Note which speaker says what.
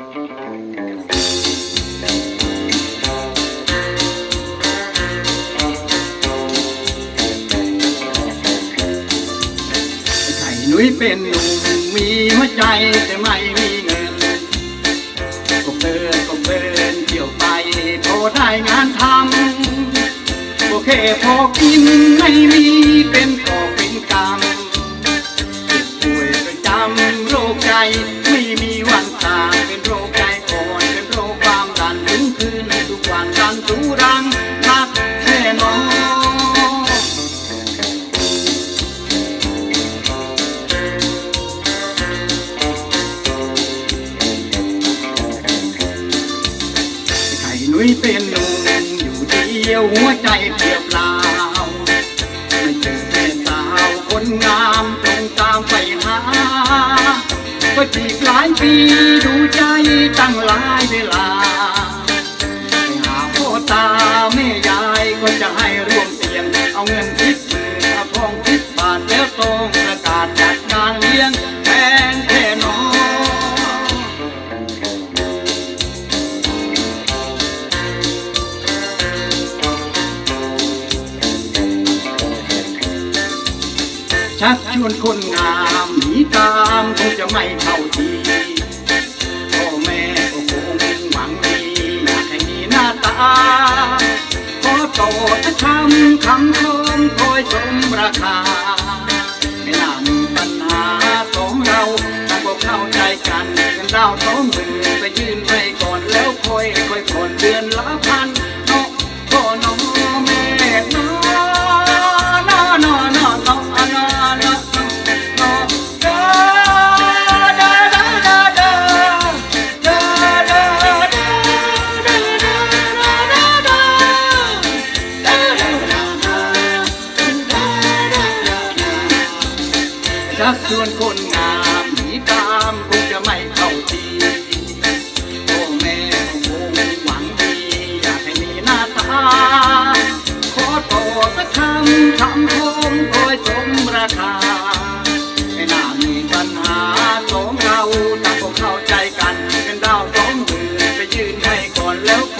Speaker 1: ไข่นุ้ยเป็นหนุ่มมีหัวใจแต่ไม่มีเงินก็เดินก็เดินเที่ยวไปพอได้งานทำโอเคพอกินไม่มีเป็นก่อเป็นกรรมเจ็บป่วยประจำโรคใจ ยเป็นหนุ่มอยู่เดียวหัวใจเปรียบลาวไม่เจอแม่สาวคนงามตรงตามไปหาก็จีบหลายปีดูใจตั้งหลายเวลา ชักชวนคนงามหนีตามคงจะไม่เข้าทีพ่อแม่ก็คงหวังดีอยากให้มีหน้าตาขอโตดคำคำชมคอยสมราคาไม่น่ามีปัญหาสองเราต่างก็เข้าใจกันกันเราสองมือ ชักชวนคนงามหนีตามคงจะไม่เข้าทีพ่อแม่คงหวังดีอยากให้มีหน้าตา ขอโตสักคำคำคงคอยสมราคาไม่น่ามีปัญหาสองเราต่างคงเข้าใจกัน กันดาวสองมือไปยืนให้ก่อนแล้ว